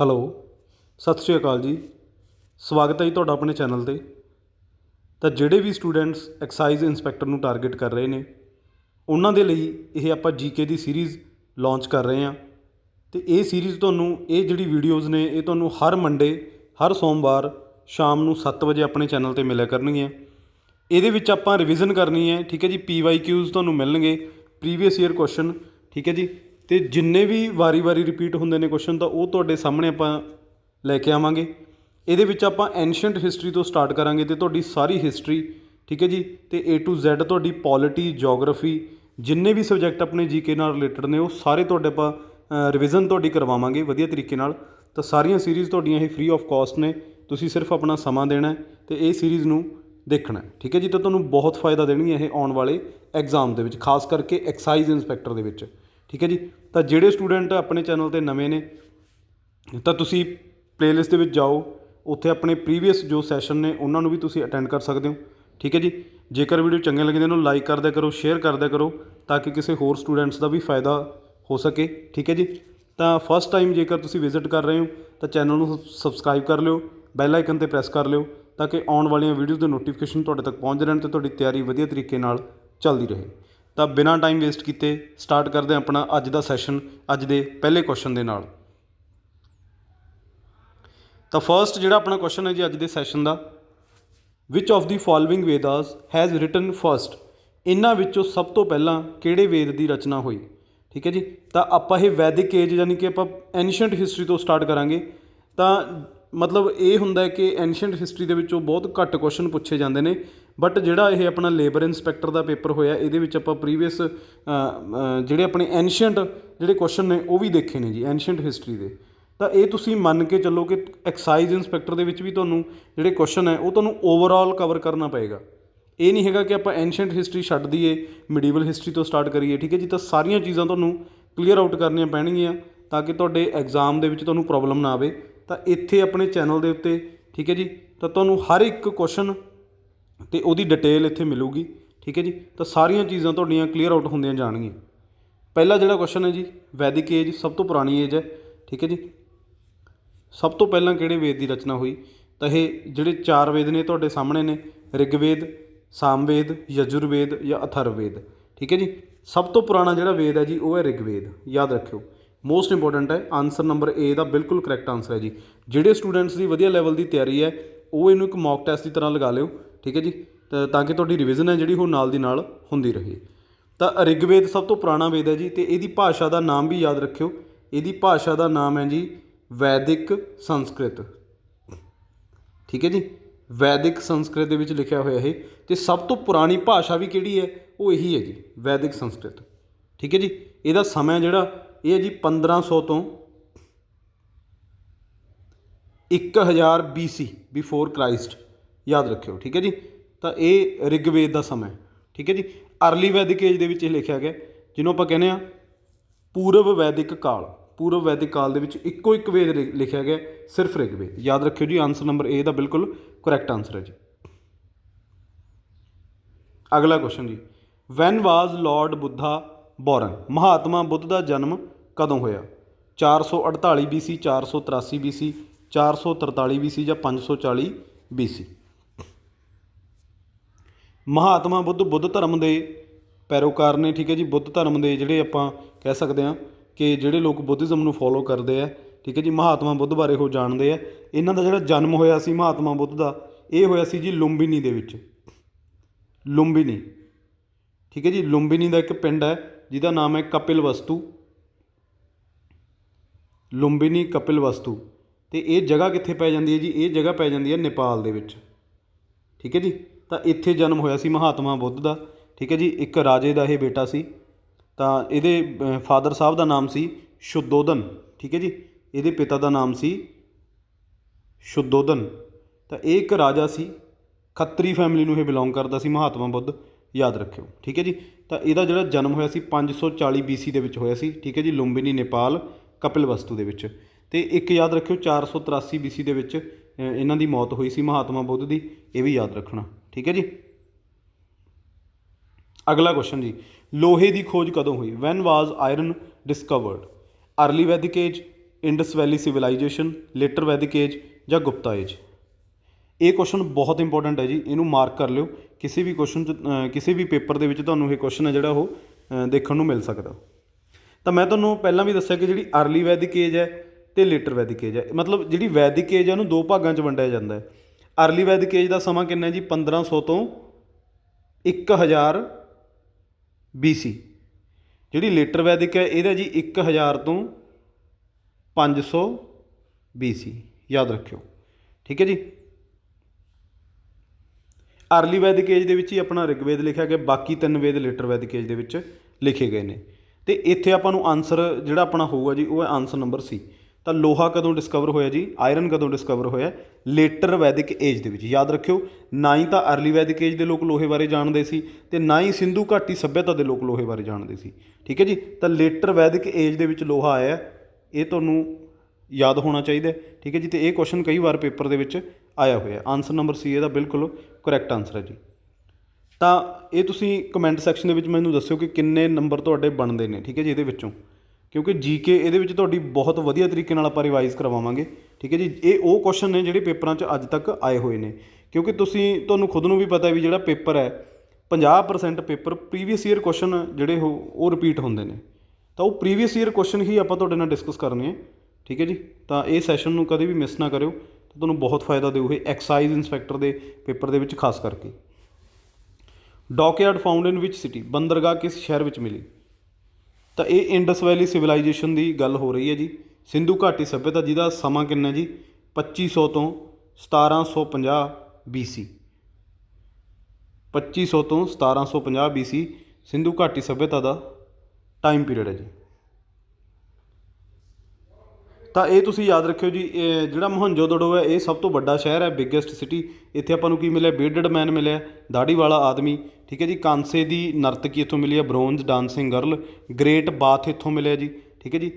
Hello, ਸਤਿ ਸ਼੍ਰੀ ਅਕਾਲ ਜੀ। ਸਵਾਗਤ ਹੈ ਜੀ ਤੁਹਾਡਾ ਆਪਣੇ ਚੈਨਲ ਤੇ। ਤਾਂ ਜਿਹੜੇ ਵੀ ਸਟੂਡੈਂਟਸ ਐਕਸਾਈਜ਼ ਇੰਸਪੈਕਟਰ ਨੂੰ ਟਾਰਗੇਟ ਕਰ ਰਹੇ ਨੇ, ਉਹਨਾਂ ਦੇ ਲਈ ਇਹ ਆਪਾਂ ਜੀਕੇ ਦੀ ਸੀਰੀਜ਼ ਲਾਂਚ ਕਰ ਰਹੇ ਹਾਂ। ਤੇ ਇਹ ਸੀਰੀਜ਼ ਤੁਹਾਨੂੰ, ਇਹ ਜਿਹੜੀ ਵੀਡੀਓਜ਼ ਨੇ, ਇਹ ਤੁਹਾਨੂੰ ਹਰ ਮੰਡੇ, ਹਰ ਸੋਮਵਾਰ ਸ਼ਾਮ ਨੂੰ 7 ਵਜੇ ਆਪਣੇ ਚੈਨਲ ਤੇ ਮਿਲਿਆ ਕਰਨਗੀਆਂ। ਇਹਦੇ ਵਿੱਚ ਆਪਾਂ ਰਿਵੀਜ਼ਨ ਕਰਨੀ ਹੈ, ਠੀਕ ਹੈ ਜੀ? ਪੀਵਾਈਕਿਊਜ਼ ਤੁਹਾਨੂੰ ਮਿਲਣਗੇ। ਪ੍ਰੀਵੀਅਸ ਈਅਰ ਕੁਐਸਚਨ ਠੀਕ ਹੈ ਜੀ? ਅਤੇ ਜਿੰਨੇ ਵੀ ਵਾਰੀ-ਵਾਰੀ ਰਿਪੀਟ ਹੁੰਦੇ ਨੇ ਕੁਸ਼ਚਨ ਤਾਂ ਉਹ ਤੁਹਾਡੇ ਸਾਹਮਣੇ ਆਪਾਂ ਲੈ ਕੇ ਆਵਾਂਗੇ। ਇਹਦੇ ਵਿੱਚ ਆਪਾਂ ਐਂਸ਼ੀਅੰਟ ਹਿਸਟਰੀ ਤੋਂ ਸਟਾਰਟ ਕਰਾਂਗੇ ਤੇ ਤੁਹਾਡੀ ਸਾਰੀ ਹਿਸਟਰੀ ਠੀਕ ਹੈ ਜੀ? ਅਤੇ ਏ ਟੂ Z ਤੁਹਾਡੀ ਪੋਲਿਟੀ ਜੀਓਗ੍ਰਾਫੀ ਜਿੰਨੇ ਵੀ ਸਬਜੈਕਟ ਆਪਣੇ ਜੀਕੇ ਨਾਲ ਰਿਲੇਟਡ ਨੇ, ਉਹ ਸਾਰੇ ਤੁਹਾਡੇ ਆਪਾਂ ਰਿਵੀਜ਼ਨ ਤੁਹਾਡੀ ਕਰਵਾਵਾਂਗੇ ਵਧੀਆ ਤਰੀਕੇ ਨਾਲ। ਤਾਂ ਸਾਰੀਆਂ ਸੀਰੀਜ਼ ਤੁਹਾਡੀਆਂ ਇਹ ਫ੍ਰੀ ਆਫ ਕਾਸਟ ਨੇ, ਤੁਸੀਂ ਸਿਰਫ ਆਪਣਾ ਸਮਾਂ ਦੇਣਾ ਹੈ ਤੇ ਇਹ ਸੀਰੀਜ਼ ਨੂੰ ਦੇਖਣਾ ਠੀਕ ਹੈ ਜੀ? ਤਾਂ ਤੁਹਾਨੂੰ ਬਹੁਤ ਫਾਇਦਾ ਦੇਣਗੀਆਂ ਇਹ ਆਉਣ ਵਾਲੇ ਐਗਜ਼ਾਮ ਦੇ ਵਿੱਚ, ਖਾਸ ਕਰਕੇ ਐਕਸਾਈਜ਼ ਇੰਸਪੈਕਟਰ ਦੇ ਵਿੱਚ। ਠੀਕ ਹੈ ਜੀ? ਤਾਂ ਜਿਹੜੇ ਸਟੂਡੈਂਟ ਆਪਣੇ ਚੈਨਲ ਤੇ ਨਵੇਂ ਨੇ, ਤਾਂ ਤੁਸੀਂ ਪਲੇਲਿਸਟ ਦੇ ਵਿੱਚ ਜਾਓ। ਉੱਥੇ ਆਪਣੇ ਪ੍ਰੀਵੀਅਸ ਜੋ ਸੈਸ਼ਨ ਨੇ, ਉਹਨਾਂ ਨੂੰ ਵੀ ਤੁਸੀਂ ਅਟੈਂਡ ਕਰ ਸਕਦੇ ਹੋ। ਠੀਕ ਹੈ ਜੀ? ਜੇਕਰ ਵੀਡੀਓ ਚੰਗੇ ਲੱਗਦੇ ਉਹਨੂੰ ਲਾਈਕ ਕਰਦਿਆ ਕਰੋ ਸ਼ੇਅਰ ਕਰਦਿਆ ਕਰੋ, ਤਾਂ ਕਿ ਕਿਸੇ ਹੋਰ ਸਟੂਡੈਂਟਸ ਦਾ ਵੀ ਫਾਇਦਾ ਹੋ ਸਕੇ। ਠੀਕ ਹੈ ਜੀ? ਤਾਂ ਫਸਟ ਟਾਈਮ ਜੇਕਰ ਤੁਸੀਂ ਵਿਜ਼ਿਟ ਕਰ ਰਹੇ ਹੋ, ਤਾਂ ਚੈਨਲ ਨੂੰ ਸਬਸਕ੍ਰਾਈਬ ਕਰ ਲਿਓ ਬੈਲ ਆਈਕਨ ਤੇ ਪ੍ਰੈਸ ਕਰ ਲਿਓ, ਤਾਂ ਕਿ ਆਉਣ ਵਾਲੀਆਂ ਵੀਡੀਓਜ਼ ਦੇ ਨੋਟੀਫਿਕੇਸ਼ਨ ਤੁਹਾਡੇ ਤੱਕ ਪਹੁੰਚ ਰਹਿਣ ਤੇ ਤੁਹਾਡੀ ਤਿਆਰੀ ਵਧੀਆ ਤਰੀਕੇ ਨਾਲ ਚੱਲਦੀ ਰਹੇ। ਤਾਂ ਬਿਨਾਂ ਟਾਈਮ ਵੇਸਟ ਕੀਤੇ ਸਟਾਰਟ ਕਰਦੇ ਹਾਂ ਆਪਣਾ ਅੱਜ ਦਾ ਸੈਸ਼ਨ ਅੱਜ ਦੇ ਪਹਿਲੇ ਕੁਐਸਚਨ ਦੇ ਨਾਲ। ਤਾਂ ਫਰਸਟ ਜਿਹੜਾ ਆਪਣਾ ਕੁਐਸਚਨ ਹੈ ਜੀ ਅੱਜ ਦੇ ਸੈਸ਼ਨ ਦਾ ਵਿਚ of the following Vedas has written first ਇਹਨਾਂ ਵਿੱਚੋਂ ਸਭ ਤੋਂ ਪਹਿਲਾਂ ਕਿਹੜੇ ਵੇਦ ਦੀ ਰਚਨਾ ਹੋਈ? ਠੀਕ ਹੈ ਜੀ? ਤਾਂ ਆਪਾਂ ਇਹ ਵੈਦਿਕ ਏਜ ਯਾਨੀ ਕਿ ਆਪਾਂ ਐਂਸ਼ੀਅੰਟ ਹਿਸਟਰੀ ਤੋਂ ਸਟਾਰਟ ਕਰਾਂਗੇ। ਤਾਂ ਮਤਲਬ ਇਹ ਹੁੰਦਾ ਹੈ ਕਿ ਐਂਸ਼ੀਅੰਟ ਹਿਸਟਰੀ ਦੇ ਵਿੱਚੋਂ ਬਹੁਤ ਘੱਟ ਕੁਐਸਚਨ ਪੁੱਛੇ ਜਾਂਦੇ ਨੇ। ਬਟ ਜਿਹੜਾ ਇਹ ਆਪਣਾ ਲੇਬਰ ਇੰਸਪੈਕਟਰ ਦਾ ਪੇਪਰ ਹੋਇਆ, ਇਹਦੇ ਵਿੱਚ ਆਪਾਂ ਪ੍ਰੀਵੀਅਸ ਜਿਹੜੇ ਆਪਣੇ ਐਂਸ਼ੀਅੰਟ ਜਿਹੜੇ ਕੁਐਸਚਨ ਨੇ, ਉਹ ਵੀ ਦੇਖੇ ਨੇ ਜੀ ਐਂਸ਼ੀਅੰਟ ਹਿਸਟਰੀ ਦੇ। ਤਾਂ ਇਹ ਤੁਸੀਂ ਮੰਨ ਕੇ ਚੱਲੋ ਕਿ ਐਕਸਾਈਜ਼ ਇੰਸਪੈਕਟਰ ਦੇ ਵਿੱਚ ਵੀ ਤੁਹਾਨੂੰ ਜਿਹੜੇ ਕੁਐਸਚਨ ਹੈ, ਉਹ ਤੁਹਾਨੂੰ ਓਵਰਆਲ ਕਵਰ ਕਰਨਾ ਪਏਗਾ। ਇਹ ਨਹੀਂ ਹੈਗਾ ਕਿ ਆਪਾਂ ਐਂਸ਼ੀਅੰਟ ਹਿਸਟਰੀ ਛੱਡ ਦਈਏ ਮਿਡੀਵਲ ਹਿਸਟਰੀ ਤੋਂ ਸਟਾਰਟ ਕਰੀਏ, ਠੀਕ ਹੈ ਜੀ? ਤਾਂ ਸਾਰੀਆਂ ਚੀਜ਼ਾਂ ਤੁਹਾਨੂੰ ਕਲੀਅਰ ਆਊਟ ਕਰਨੀਆਂ ਪੈਣਗੀਆਂ, ਤਾਂ ਕਿ ਤੁਹਾਡੇ ਐਗਜ਼ਾਮ ਦੇ ਵਿੱਚ ਤੁਹਾਨੂੰ ਪ੍ਰੋਬਲਮ ਨਾ ਆਵੇ। ਤਾਂ ਇੱਥੇ ਆਪਣੇ ਚੈਨਲ ਦੇ ਉੱਤੇ, ਠੀਕ ਹੈ ਜੀ? ਤਾਂ ਤੁਹਾਨੂੰ ਹਰ ਇੱਕ ਕੁਐਸਚਨ ਅਤੇ ਉਹਦੀ ਡਿਟੇਲ ਇੱਥੇ ਮਿਲੂਗੀ, ਠੀਕ ਹੈ ਜੀ? ਤਾਂ ਸਾਰੀਆਂ ਚੀਜ਼ਾਂ ਤੁਹਾਡੀਆਂ ਕਲੀਅਰ ਆਊਟ ਹੁੰਦੀਆਂ ਜਾਣਗੀਆਂ। ਪਹਿਲਾ ਜਿਹੜਾ ਕੁਐਸਚਨ ਹੈ ਜੀ, ਵੈਦਿਕ ਏਜ ਸਭ ਤੋਂ ਪੁਰਾਣੀ ਏਜ ਹੈ, ਠੀਕ ਹੈ ਜੀ? ਸਭ ਤੋਂ ਪਹਿਲਾਂ ਕਿਹੜੇ ਵੇਦ ਦੀ ਰਚਨਾ ਹੋਈ? ਤਾਂ ਇਹ ਜਿਹੜੇ ਚਾਰ ਵੇਦ ਨੇ ਤੁਹਾਡੇ ਸਾਹਮਣੇ ਨੇ, ਰਿਗਵੇਦ, ਸਾਮਵੇਦ, ਯਜੁਰਵੇਦ ਜਾਂ ਅਥਰਵੇਦ ਠੀਕ ਹੈ ਜੀ? ਸਭ ਤੋਂ ਪੁਰਾਣਾ ਜਿਹੜਾ ਵੇਦ ਹੈ ਜੀ, ਉਹ ਹੈ ਰਿਗਵੇਦ, ਯਾਦ ਰੱਖਿਓ। ਮੋਸਟ ਇੰਪੋਰਟੈਂਟ ਹੈ ਆਨਸਰ ਨੰਬਰ A ਦਾ ਬਿਲਕੁਲ ਕਰੈਕਟ ਆਨਸਰ ਹੈ ਜੀ। ਜਿਹੜੇ ਸਟੂਡੈਂਟਸ ਦੀ ਵਧੀਆ ਲੈਵਲ ਦੀ ਤਿਆਰੀ ਹੈ, ਉਹ ਇਹਨੂੰ ਇੱਕ ਮੌਕ ਟੈਸਟ ਦੀ ਤਰ੍ਹਾਂ ਲਗਾ ਲਿਓ। ਠੀਕ ਹੈ ਜੀ? ਤਾਂ ਕਿ ਤੁਹਾਡੀ ਰਿਵੀਜ਼ਨ ਹੈ ਜਿਹੜੀ, ਉਹ ਨਾਲ ਦੀ ਨਾਲ ਹੁੰਦੀ ਰਹੇ। ਤਾਂ ਰਿਗਵੇਦ ਸਭ ਤੋਂ ਪੁਰਾਣਾ ਵੇਦ ਹੈ ਜੀ ਅਤੇ ਇਹਦੀ ਭਾਸ਼ਾ ਦਾ ਨਾਮ ਵੀ ਯਾਦ ਰੱਖਿਓ। ਇਹਦੀ ਭਾਸ਼ਾ ਦਾ ਨਾਮ ਹੈ ਜੀ ਵੈਦਿਕ ਸੰਸਕ੍ਰਿਤ। ਠੀਕ ਹੈ ਜੀ? ਵੈਦਿਕ ਸੰਸਕ੍ਰਿਤ ਦੇ ਵਿੱਚ ਲਿਖਿਆ ਹੋਇਆ ਇਹ। ਤੇ ਸਭ ਤੋਂ ਪੁਰਾਣੀ ਭਾਸ਼ਾ ਵੀ ਕਿਹੜੀ ਹੈ? ਉਹ ਇਹੀ ਹੈ ਜੀ, ਵੈਦਿਕ ਸੰਸਕ੍ਰਿਤ। ਠੀਕ ਹੈ ਜੀ? ਇਹਦਾ ਸਮਾਂ ਜਿਹੜਾ, ਇਹ ਹੈ ਜੀ 1500 ਤੋਂ 1000 BC ਬਿਫੋਰ ਕ੍ਰਾਈਸਟ ਯਾਦ ਰੱਖਿਓ, ਠੀਕ ਹੈ ਜੀ? ਤਾਂ ਇਹ ਰਿਗਵੇਦ ਦਾ ਸਮਾਂ ਹੈ, ਠੀਕ ਹੈ ਜੀ? ਅਰਲੀ ਵੈਦਿਕ ਏਜ ਦੇ ਵਿੱਚ ਇਹ ਲਿਖਿਆ ਗਿਆ ਜਿਹਨੂੰ ਆਪਾਂ ਕਹਿੰਦੇ ਆ ਪੂਰਵ ਵੈਦਿਕ ਕਾਲ। ਪੂਰਵ ਵੈਦਿਕ ਕਾਲ ਦੇ ਵਿੱਚ ਇੱਕੋ ਇੱਕ ਵੇਦ ਲਿ- ਲਿਖਿਆ ਗਿਆ ਸਿਰਫ ਰਿਗਵੇਦ। ਯਾਦ ਰੱਖਿਓ ਜੀ ਆਨਸਰ ਨੰਬਰ A ਦਾ ਬਿਲਕੁਲ ਕਰੈਕਟ ਆਨਸਰ ਹੈ ਜੀ। ਅਗਲਾ ਕੁਐਸਚਨ ਜੀ। When was Lord Buddha born Mahatma Buddha ਦਾ ਜਨਮ ਕਦੋਂ ਹੋਇਆ? 448 BC 483 BC 443 BC ਜਾਂ 540 BC ਮਹਾਤਮਾ ਬੁੱਧ ਬੁੱਧ ਧਰਮ ਦੇ ਪੈਰੋਕਾਰ ਨੇ, ਠੀਕ ਹੈ ਜੀ, ਬੁੱਧ ਧਰਮ ਦੇ ਜਿਹੜੇ ਆਪਾਂ ਕਹਿ ਸਕਦੇ ਹਾਂ ਕਿ ਜਿਹੜੇ ਲੋਕ ਬੁੱਧਿਜ਼ਮ ਨੂੰ ਫੋਲੋ ਕਰਦੇ ਆ, ਠੀਕ ਹੈ ਜੀ, ਮਹਾਤਮਾ ਬੁੱਧ ਬਾਰੇ ਉਹ ਜਾਣਦੇ ਆ। ਇਹਨਾਂ ਦਾ ਜਿਹੜਾ ਜਨਮ ਹੋਇਆ ਸੀ ਮਹਾਤਮਾ ਬੁੱਧ ਦਾ, ਇਹ ਹੋਇਆ ਸੀ ਜੀ ਲੁੰਬਿਨੀ ਦੇ ਵਿੱਚ। ਲੁੰਬਿਨੀ, ਠੀਕ ਹੈ ਜੀ, ਲੁੰਬਿਨੀ ਦਾ ਇੱਕ ਪਿੰਡ ਹੈ, ਜਿਹਦਾ ਨਾਮ ਹੈ ਕਪਿਲ ਵਸਤੂ। ਲੁੰਬਿਨੀ, ਕਪਿਲ ਵਸਤੂ। ਤੇ ਇਹ ਜਗ੍ਹਾ ਕਿੱਥੇ ਪੈ ਜਾਂਦੀ ਹੈ ਜੀ? ਇਹ ਜਗ੍ਹਾ ਪੈ ਜਾਂਦੀ ਹੈ ਨੇਪਾਲ ਦੇ ਵਿੱਚ। ਠੀਕ ਹੈ ਜੀ ਤਾਂ ਇੱਥੇ ਜਨਮ ਹੋਇਆ ਸੀ ਮਹਾਤਮਾ ਬੁੱਧ ਦਾ, ਠੀਕ ਹੈ ਜੀ, ਇੱਕ ਰਾਜੇ ਦਾ ਇਹ ਬੇਟਾ ਸੀ। ਤਾਂ ਇਹਦੇ ਫਾਦਰ ਸਾਹਿਬ ਦਾ ਨਾਮ ਸੀ ਸ਼ੁੱਧੋਦਨ ਠੀਕ ਹੈ ਜੀ, ਇਹਦੇ ਪਿਤਾ ਦਾ ਨਾਮ ਸੀ ਸ਼ੁੱਧੋਦਨ ਤਾਂ ਇਹ ਇੱਕ ਰਾਜਾ ਸੀ, ਖੱਤਰੀ ਫੈਮਿਲੀ ਨੂੰ ਇਹ ਬਿਲੋਂਗ ਕਰਦਾ ਸੀ ਮਹਾਤਮਾ ਬੁੱਧ, ਯਾਦ ਰੱਖਿਓ, ਠੀਕ ਹੈ ਜੀ। ਤਾਂ ਇਹਦਾ ਜਿਹੜਾ ਜਨਮ ਹੋਇਆ ਸੀ 540 BC ਦੇ ਵਿੱਚ ਹੋਇਆ ਸੀ, ਠੀਕ ਹੈ ਜੀ, ਲੁੰਬਿਨੀ ਨੇਪਾਲ, ਕਪਿਲਵਸਤੂ ਦੇ ਵਿੱਚ। ਤੇ ਇੱਕ ਯਾਦ ਰੱਖਿਓ 483 BC ਦੇ ਵਿੱਚ ਇਹਨਾਂ ਦੀ ਮੌਤ ਹੋਈ ਸੀ ਮਹਾਤਮਾ ਬੁੱਧ ਦੀ, ਇਹ ਵੀ ਯਾਦ ਰੱਖਣਾ। ਠੀਕ ਹੈ ਜੀ? ਅਗਲਾ ਕੁਐਸਚਨ ਜੀ, ਲੋਹੇ ਦੀ ਖੋਜ ਕਦੋਂ ਹੋਈ? When was iron discovered early Vedic age Indus valley civilisation later Vedic age ਜਾਂ ਗੁਪਤਾ ਏਜ ਇਹ ਕੁਐਸਚਨ ਬਹੁਤ ਇੰਪੋਰਟੈਂਟ ਹੈ ਜੀ, ਇਹਨੂੰ ਮਾਰਕ ਕਰ ਲਿਓ। ਕਿਸੇ ਵੀ ਕੁਐਸਚਨ ਚ ਕਿਸੇ ਵੀ ਪੇਪਰ ਦੇ ਵਿੱਚ ਤੁਹਾਨੂੰ ਇਹ ਕੁਐਸਚਨ ਹੈ ਜਿਹੜਾ ਉਹ ਦੇਖਣ ਨੂੰ ਮਿਲ ਸਕਦਾ। ਤਾਂ ਮੈਂ ਤੁਹਾਨੂੰ ਪਹਿਲਾਂ ਵੀ ਦੱਸਿਆ ਕਿ ਜਿਹੜੀ ਅਰਲੀ ਵੈਦਿਕ ਏਜ ਹੈ ਤੇ ਲੇਟਰ ਵੈਦਿਕ ਏਜ ਹੈ। ਮਤਲਬ ਜਿਹੜੀ ਵੈਦਿਕ ਏਜ ਹੈ ਉਹਨੂੰ ਦੋ ਭਾਗਾਂ 'ਚ ਵੰਡਿਆ ਜਾਂਦਾ ਹੈ। ਅਰਲੀ ਵੈਦਿਕ ਏਜ ਦਾ ਸਮਾਂ ਕਿੰਨਾ ਹੈ ਜੀ? 1500 ਤੋਂ 1000 BC ਜਿਹੜੀ ਲੇਟਰ ਵੈਦਿਕ ਹੈ, ਇਹਦਾ ਜੀ 1000 ਤੋਂ 500 BC ਯਾਦ ਰੱਖਿਓ। ਠੀਕ ਹੈ ਜੀ? ਅਰਲੀ ਵੈਦਿਕ ਏਜ ਦੇ ਵਿੱਚ ਹੀ ਆਪਣਾ ਰਿਗਵੇਦ ਲਿਖਿਆ ਗਿਆ, ਬਾਕੀ ਤਿੰਨ ਵੇਦ ਲੇਟਰ ਵੈਦਿਕ ਏਜ ਦੇ ਵਿੱਚ ਲਿਖੇ ਗਏ ਨੇ। ਤੇ ਇੱਥੇ ਆਪਾਂ ਨੂੰ ਆਨਸਰ ਜਿਹੜਾ ਆਪਣਾ ਹੋਊਗਾ ਜੀ, ਉਹ ਹੈ ਆਨਸਰ ਨੰਬਰ ਸੀ। ਤਾਂ ਲੋਹਾ ਕਦੋਂ ਡਿਸਕਵਰ ਹੋਇਆ ਜੀ? ਆਇਰਨ ਕਦੋਂ ਡਿਸਕਵਰ ਹੋਇਆ? ਲੇਟਰ ਵੈਦਿਕ ਏਜ ਦੇ ਵਿੱਚ। ਯਾਦ ਰੱਖਿਓ, ਨਾ ਹੀ ਤਾਂ ਅਰਲੀ ਵੈਦਿਕ ਏਜ ਦੇ ਲੋਕ ਲੋਹੇ ਬਾਰੇ ਜਾਣਦੇ ਸੀ ਤੇ ਨਾ ਹੀ ਸਿੰਧੂ ਘਾਟੀ ਸੱਭਿਅਤਾ ਦੇ ਲੋਕ ਲੋਹੇ ਬਾਰੇ ਜਾਣਦੇ ਸੀ। ਠੀਕ ਹੈ ਜੀ? ਤਾਂ ਲੇਟਰ ਵੈਦਿਕ ਏਜ ਦੇ ਵਿੱਚ ਲੋਹਾ ਆਇਆ। ਇਹ ਤੁਹਾਨੂੰ ਯਾਦ ਹੋਣਾ ਚਾਹੀਦਾ ਠੀਕ ਹੈ ਜੀ? ਤੇ ਇਹ ਕੁਐਸਚਨ ਕਈ ਵਾਰ ਪੇਪਰ ਦੇ ਵਿੱਚ ਆਇਆ ਹੋਇਆ ਆਨਸਰ ਨੰਬਰ ਸੀ ਇਹਦਾ ਬਿਲਕੁਲ ਕਰੈਕਟ ਆਨਸਰ ਹੈ ਜੀ। ਤਾਂ ਇਹ ਤੁਸੀਂ ਕਮੈਂਟ ਸੈਕਸ਼ਨ ਦੇ ਵਿੱਚ ਮੈਨੂੰ ਦੱਸਿਓ ਕਿ ਕਿੰਨੇ ਨੰਬਰ ਤੁਹਾਡੇ ਬਣਦੇ ਨੇ। ਠੀਕ ਹੈ ਜੀ? ਇਹਦੇ ਵਿੱਚੋਂ। ਕਿਉਂਕਿ ਜੀਕੇ ਇਹਦੇ ਵਿੱਚ ਤੁਹਾਡੀ ਬਹੁਤ ਵਧੀਆ ਤਰੀਕੇ ਨਾਲ ਆਪਾਂ ਰਿਵਾਈਜ਼ ਕਰਵਾਵਾਂਗੇ, ਠੀਕ ਹੈ ਜੀ? ਇਹ ਉਹ ਕੁਐਸਚਨ ਨੇ ਜਿਹੜੇ ਪੇਪਰਾਂ 'ਚ ਅੱਜ ਤੱਕ ਆਏ ਹੋਏ ਨੇ। ਕਿਉਂਕਿ ਤੁਸੀਂ, ਤੁਹਾਨੂੰ ਖੁਦ ਨੂੰ ਵੀ ਪਤਾ ਵੀ ਜਿਹੜਾ ਪੇਪਰ ਹੈ 50% ਪੇਪਰ ਪ੍ਰੀਵੀਅਸ ਈਅਰ ਕੁਐਸਚਨ ਜਿਹੜੇ ਉਹ ਉਹ ਰਿਪੀਟ ਹੁੰਦੇ ਨੇ। ਤਾਂ ਉਹ ਪ੍ਰੀਵੀਅਸ ਈਅਰ ਕੁਐਸਚਨ ਹੀ ਆਪਾਂ ਤੁਹਾਡੇ ਨਾਲ ਡਿਸਕਸ ਕਰਨੇ ਹੈ ਠੀਕ ਹੈ ਜੀ? ਤਾਂ ਇਹ ਸੈਸ਼ਨ ਨੂੰ ਕਦੇ ਵੀ ਮਿਸ ਨਾ ਕਰਿਓ। ਤਾਂ ਤੁਹਾਨੂੰ ਬਹੁਤ ਫਾਇਦਾ ਦੇਊ ਇਹ ਐਕਸਾਈਜ਼ ਇਨਸਪੈਕਟਰ ਦੇ ਪੇਪਰ ਦੇ ਵਿੱਚ, ਖਾਸ ਕਰਕੇ। Dockyard found in which city ਬੰਦਰਗਾਹ ਕਿਸ ਸ਼ਹਿਰ ਵਿੱਚ ਮਿਲੀ? ਤਾਂ ਇਹ ਇੰਡਸ ਵੈਲੀ ਸਿਵਲਾਈਜੇਸ਼ਨ ਦੀ ਗੱਲ ਹੋ ਰਹੀ ਹੈ ਜੀ। ਸਿੰਧੂ ਘਾਟੀ ਸਭਿਅਤਾ ਜਿਹਦਾ ਸਮਾਂ ਕਿੰਨਾ ਜੀ? 2500 ਤੋਂ 1750 BC 2500 ਤੋਂ 1750 BC ਸਿੰਧੂ ਘਾਟੀ ਸਭਿਅਤਾ ਦਾ ਟਾਈਮ ਪੀਰੀਅਡ ਹੈ ਜੀ। ਤਾਂ ਇਹ ਤੁਸੀਂ ਯਾਦ ਰੱਖਿਓ ਜੀ, ਇਹ ਜਿਹੜਾ ਮੋਹਨਜੋਦੜੋ ਹੈ, ਇਹ ਸਭ ਤੋਂ ਵੱਡਾ ਸ਼ਹਿਰ ਹੈ ਬਿਗੇਸਟ ਸਿਟੀ ਇੱਥੇ ਆਪਾਂ ਨੂੰ ਕੀ ਮਿਲਿਆ? ਬੀਡਡ ਮੈਨ ਮਿਲਿਆ ਦਾੜੀ ਵਾਲਾ ਆਦਮੀ। ਠੀਕ ਹੈ ਜੀ, ਕਾਂਸੇ ਦੀ ਨਰਤਕੀ ਇੱਥੋਂ ਮਿਲੀ ਹੈ, bronze dancing girl, Great Bath ਇੱਥੋਂ ਮਿਲਿਆ ਜੀ, ਠੀਕ ਹੈ ਜੀ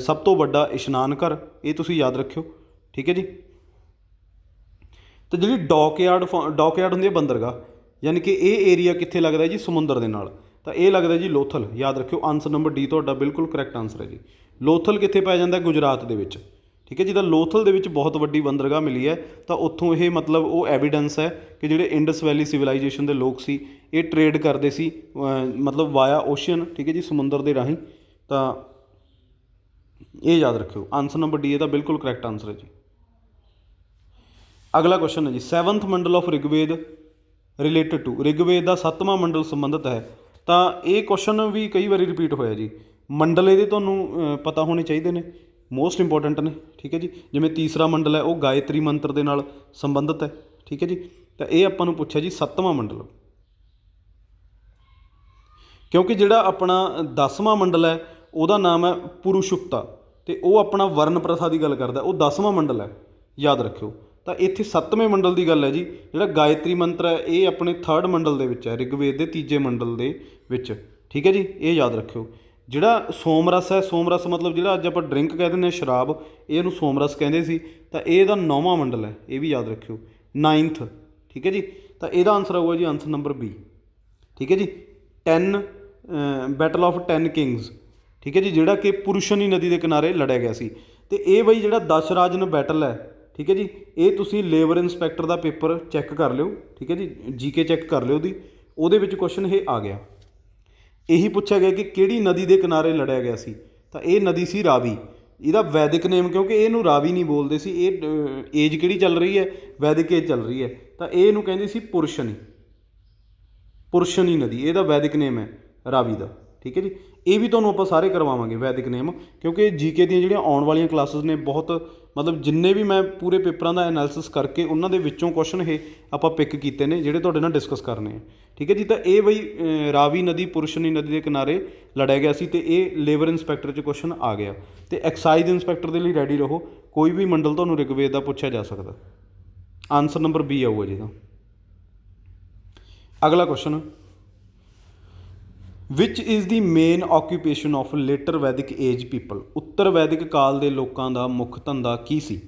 ਸਭ ਤੋਂ ਵੱਡਾ ਇਸ਼ਨਾਨ ਘਰ, ਇਹ ਤੁਸੀਂ ਯਾਦ ਰੱਖਿਓ, ਠੀਕ ਹੈ ਜੀ। ਤੇ ਜਿਹੜੀ ਡੌਕਯਾਰਡ ਡੌਕਯਾਰਡ ਹੁੰਦੀ ਹੈ ਬੰਦਰਗਾਹ, ਯਾਨੀ ਕਿ ਇਹ ਏਰੀਆ ਕਿੱਥੇ ਲੱਗਦਾ ਜੀ, ਸਮੁੰਦਰ ਦੇ ਨਾਲ, ਤਾਂ ਇਹ ਲੱਗਦਾ ਜੀ ਲੋਥਲ, ਯਾਦ ਰੱਖਿਓ, ਆਨਸਰ ਨੰਬਰ ਡੀ ਤੁਹਾਡਾ ਬਿਲਕੁਲ ਕਰੈਕਟ ਆਨਸਰ ਹੈ ਜੀ। ਲੋਥਲ ਕਿੱਥੇ ਪੈ ਜਾਂਦਾ ਗੁਜਰਾਤ ਦੇ ਵਿੱਚ, ਠੀਕ ਹੈ ਜੀ ਲੋਥਲ ਦੇ ਵਿੱਚ ਬਹੁਤ ਵੱਡੀ ਬੰਦਰਗਾਹ ਮਿਲੀ ਹੈ, ਤਾਂ ਉੱਥੋਂ ਇਹ ਮਤਲਬ ਉਹ ਐਵੀਡੈਂਸ ਹੈ ਕਿ ਜਿਹੜੇ ਇੰਡਸ ਵੈਲੀ ਸਿਵਲਾਈਜੇਸ਼ਨ ਦੇ ਲੋਕ ਸੀ ਇਹ ਟਰੇਡ ਕਰਦੇ ਸੀ ਮਤਲਬ ਵਾਇਆ ਓਸ਼ੀਅਨ ਠੀਕ ਹੈ ਜੀ, ਸਮੁੰਦਰ ਦੇ ਰਾਹੀਂ, ਤਾਂ ਇਹ ਯਾਦ ਰੱਖਿਓ ਆਨਸਰ ਨੰਬਰ ਡੀ ਇਹਦਾ ਬਿਲਕੁਲ ਕਰੈਕਟ ਆਨਸਰ ਹੈ ਜੀ। ਅਗਲਾ ਕੁਐਸਚਨ ਹੈ ਜੀ 7th mandal of Rigveda related to Rigveda ਦਾ 7ਵਾਂ ਮੰਡਲ ਸੰਬੰਧਿਤ ਹੈ। ਤਾਂ ਇਹ ਕੁਐਸਚਨ ਵੀ ਕਈ ਵਾਰੀ ਰਿਪੀਟ ਹੋਇਆ ਜੀ। ਮੰਡਲ ਇਹਦੇ ਤੁਹਾਨੂੰ ਪਤਾ ਹੋਣੇ ਚਾਹੀਦੇ ਨੇ ਮੋਸਟ ਇੰਪੋਰਟੈਂਟ ਨੇ, ਠੀਕ ਹੈ ਜੀ। ਜਿਵੇਂ ਤੀਸਰਾ ਮੰਡਲ ਹੈ, ਉਹ ਗਾਇਤਰੀ ਮੰਤਰ ਦੇ ਨਾਲ ਸੰਬੰਧਿਤ ਹੈ, ਠੀਕ ਹੈ ਜੀ। ਤਾਂ ਇਹ ਆਪਾਂ ਨੂੰ ਪੁੱਛਿਆ ਜੀ 7ਵਾਂ ਮੰਡਲ। ਕਿਉਂਕਿ ਜਿਹੜਾ ਆਪਣਾ 10ਵਾਂ ਮੰਡਲ ਹੈ, ਉਹਦਾ ਨਾਮ ਹੈ ਪੁਰਸ਼ੁਕਤਾ। ਅਤੇ ਉਹ ਆਪਣਾ ਵਰਨ ਪ੍ਰਥਾ ਦੀ ਗੱਲ ਕਰਦਾ, ਉਹ 10ਵਾਂ ਮੰਡਲ ਹੈ। ਯਾਦ ਰੱਖਿਓ, ਤਾਂ ਇੱਥੇ 7ਵੇਂ ਮੰਡਲ ਦੀ ਗੱਲ ਹੈ ਜੀ, ਜਿਹੜਾ ਗਾਇਤਰੀ ਮੰਤਰ ਹੈ, ਇਹ ਆਪਣੇ 3rd ਮੰਡਲ ਦੇ ਵਿੱਚ ਹੈ, ਰਿਗਵੇਦ ਦੇ ਤੀਜੇ ਮੰਡਲ ਦੇ ਵਿੱਚ। ਠੀਕ ਹੈ ਜੀ, ਇਹ ਯਾਦ ਰੱਖਿਓ। ਜਿਹੜਾ ਸੋਮਰਸ ਹੈ, ਸੋਮਰਸ ਮਤਲਬ ਜਿਹੜਾ ਅੱਜ ਆਪਾਂ ਡਰਿੰਕ ਕਹਿ ਦਿੰਦੇ ਹਾਂ, ਸ਼ਰਾਬ, ਇਹ ਇਹਨੂੰ ਸੋਮਰਸ ਕਹਿੰਦੇ ਸੀ, ਤਾਂ ਇਹਦਾ 9ਵਾਂ ਮੰਡਲ ਹੈ, ਇਹ ਵੀ ਯਾਦ ਰੱਖਿਓ। 9th ਠੀਕ ਹੈ ਜੀ, ਤਾਂ ਇਹਦਾ ਆਨਸਰ ਆਊਗਾ ਜੀ ਆਨਸਰ ਨੰਬਰ ਬੀ ਠੀਕ ਹੈ ਜੀ 10 ਬੈਟਲ ਆਫ 10 ਕਿੰਗਸ ਠੀਕ ਹੈ ਜੀ, ਜਿਹੜਾ ਕਿ ਪੁਰਸ਼ਨੀ ਨਦੀ ਦੇ ਕਿਨਾਰੇ ਲੜਿਆ ਗਿਆ ਸੀ। ਤੇ ਇਹ ਬਈ ਜਿਹੜਾ ਦਸ਼ਰਾਜਨ ਬੈਟਲ ਹੈ, ਠੀਕ ਹੈ ਜੀ, ਇਹ ਤੁਸੀਂ ਲੇਬਰ ਇਨਸਪੈਕਟਰ ਦਾ ਪੇਪਰ ਚੈੱਕ ਕਰ ਲਿਓ, ਠੀਕ ਹੈ ਜੀ ਜੀਕੇ ਚੈੱਕ ਕਰ ਲਿਓ ਦੀ ਉਹਦੇ ਵਿੱਚ ਕੁਐਸਚਨ ਇਹ ਆ ਗਿਆ। ਇਹੀ ਪੁੱਛਿਆ ਗਿਆ ਕਿ ਕਿਹੜੀ ਨਦੀ ਦੇ ਕਿਨਾਰੇ ਲੜਿਆ ਗਿਆ ਸੀ? ਤਾਂ ਇਹ ਨਦੀ ਸੀ ਰਾਵੀ। ਇਹਦਾ ਵੈਦਿਕ ਨੇਮ ਕਿਉਂਕਿ ਇਹਨੂੰ ਰਾਵੀ ਨਹੀਂ ਬੋਲਦੇ ਸੀ, ਇਹ ਏਜ ਕਿਹੜੀ ਚੱਲ ਰਹੀ ਹੈ? ਵੈਦਿਕ ਏਜ ਚੱਲ ਰਹੀ ਹੈ। ਤਾਂ ਇਹ ਇਹਨੂੰ ਕਹਿੰਦੀ ਸੀ ਪੁਰਸ਼ਨੀ। ਪੁਰਸ਼ਨੀ ਨਦੀ, ਇਹਦਾ ਵੈਦਿਕ ਨੇਮ ਹੈ। ਰਾਵੀ ਦਾ, ਠੀਕ ਹੈ ਜੀ? ਇਹ ਵੀ ਤੁਹਾਨੂੰ ਆਪਾਂ ਸਾਰੇ ਕਰਵਾਵਾਂਗੇ ਵੈਦਿਕ ਨੇਮ ਕਿਉਂਕਿ ਜੀਕੇ ਦੀਆਂ ਜਿਹੜੀਆਂ ਆਉਣ ਵਾਲੀਆਂ ਕਲਾਸਿਸ ਨੇ, ਬਹੁਤ ਮਤਲਬ ਜਿੰਨੇ ਵੀ ਮੈਂ ਪੂਰੇ ਪੇਪਰਾਂ ਦਾ ਐਨਾਲਿਸਿਸ ਕਰਕੇ ਉਹਨਾਂ ਦੇ ਵਿੱਚੋਂ ਕੁਐਸਚਨ ਇਹ ਆਪਾਂ ਪਿਕ ਕੀਤੇ ਨੇ, ਜਿਹੜੇ ਤੁਹਾਡੇ ਨਾਲ ਡਿਸਕਸ ਕਰਨੇ ਆ। ਠੀਕ ਹੈ ਜੀ? ਤਾਂ ਇਹ ਬਈ ਰਾਵੀ ਨਦੀ, ਪੁਰਸ਼ਨੀ ਨਦੀ ਦੇ ਕਿਨਾਰੇ ਲੜਿਆ ਗਿਆ ਸੀ ਤੇ ਇਹ ਲੇਬਰ ਇਨਸਪੈਕਟਰ 'ਚ ਕੁਐਸਚਨ ਆ ਗਿਆ। ਤੇ ਐਕਸਾਈਜ਼ ਇਨਸਪੈਕਟਰ ਦੇ ਲਈ ਰੈਡੀ ਰਹੋ, ਕੋਈ ਵੀ ਮੰਡਲ ਤੁਹਾਨੂੰ ਰਿਗਵੇਦ ਦਾ ਪੁੱਛਿਆ ਜਾ ਸਕਦਾ। ਆਨਸਰ ਨੰਬਰ ਬੀ ਆਊਗਾ ਜੀ ਦਾ ਅਗਲਾ question which is the main occupation of later Vedic age people ਉੱਤਰ ਵੈਦਿਕ ਕਾਲ ਦੇ ਲੋਕਾਂ ਦਾ ਮੁੱਖ ਧੰਦਾ ਕੀ ਸੀ?